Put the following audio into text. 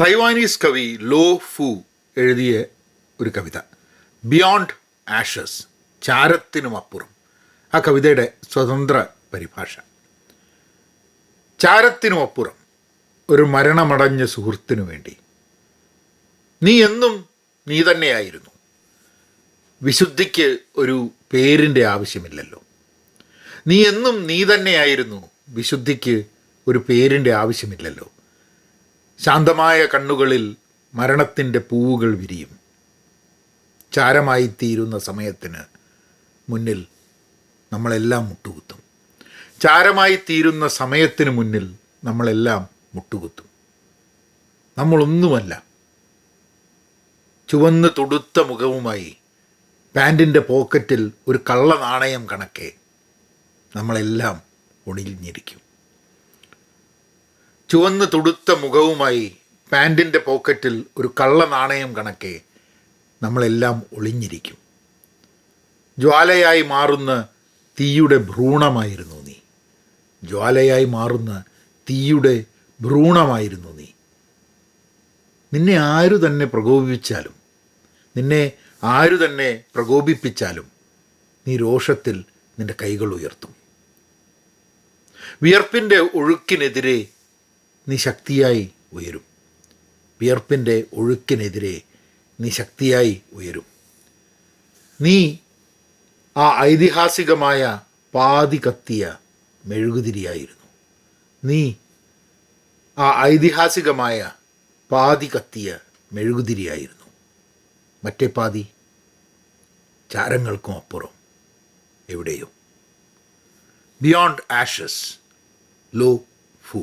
Taiwanese കവി law ഫു എഴുതിയ ഒരു കവിത ബിയോണ്ട് ആഷസ് ചാരത്തിനും അപ്പുറം ആ കവിതയുടെ സ്വതന്ത്ര പരിഭാഷ. ചാരത്തിനും അപ്പുറം ഒരു മരണമടഞ്ഞ സുഹൃത്തിനു വേണ്ടി. നീ എന്നും നീ തന്നെയായിരുന്നു. വിശുദ്ധിക്ക് ഒരു പേരിന്റെ ആവശ്യമില്ലല്ലോ. നീ എന്നും നീ തന്നെയായിരുന്നു വിശുദ്ധിക്ക് ഒരു പേരിന്റെ ആവശ്യമില്ലല്ലോ. ശാന്തമായ കണ്ണുകളിൽ മരണത്തിന്റെ പൂവുകൾ വിരിയും. ചാരമായിത്തീരുന്ന സമയത്തിന് മുന്നിൽ നമ്മളെല്ലാം മുട്ടുകുത്തും. ചാരമായി തീരുന്ന സമയത്തിന് മുന്നിൽ നമ്മളെല്ലാം മുട്ടുകുത്തും. നമ്മളൊന്നുമല്ല. ചുവന്ന് തുടുത്ത മുഖവുമായി പാന്റിന്റെ പോക്കറ്റിൽ ഒരു കള്ള നാണയം കണക്കെ നമ്മളെല്ലാം ഒളിഞ്ഞിരിക്കും ചുവന്ന് തുടുത്ത മുഖവുമായി പാന്റിന്റെ പോക്കറ്റിൽ ഒരു കള്ള നാണയം കണക്കെ നമ്മളെല്ലാം ഒളിഞ്ഞിരിക്കും. ജ്വാലയായി മാറുന്ന തീയുടെ ഭ്രൂണമായിരുന്നു നീ. ജ്വാലയായി മാറുന്ന തീയുടെ ഭ്രൂണമായിരുന്നു നീ. നിന്നെ ആരു തന്നെ പ്രകോപിപ്പിച്ചാലും നിന്നെ ആരു തന്നെ പ്രകോപിപ്പിച്ചാലും നീ രോഷത്തിൽ നിന്റെ കൈകൾ ഉയർത്തും. വിയർപ്പിന്റെ ഒഴുക്കിനെതിരെ നീ ശക്തിയായി ഉയരും. വിയർപ്പിന്റെ ഒഴുക്കിനെതിരെ നീ ശക്തിയായി ഉയരും. നീ ആ ഐതിഹാസികമായ പാതി കത്തിയ മെഴുകുതിരിയായിരുന്നു. നീ ആ ഐതിഹാസികമായ പാതി കത്തിയ മെഴുകുതിരിയായിരുന്നു. മറ്റേ പാതി ചാരങ്ങൾക്കും അപ്പുറം എവിടെയോ. Beyond Ashes law ഫൂ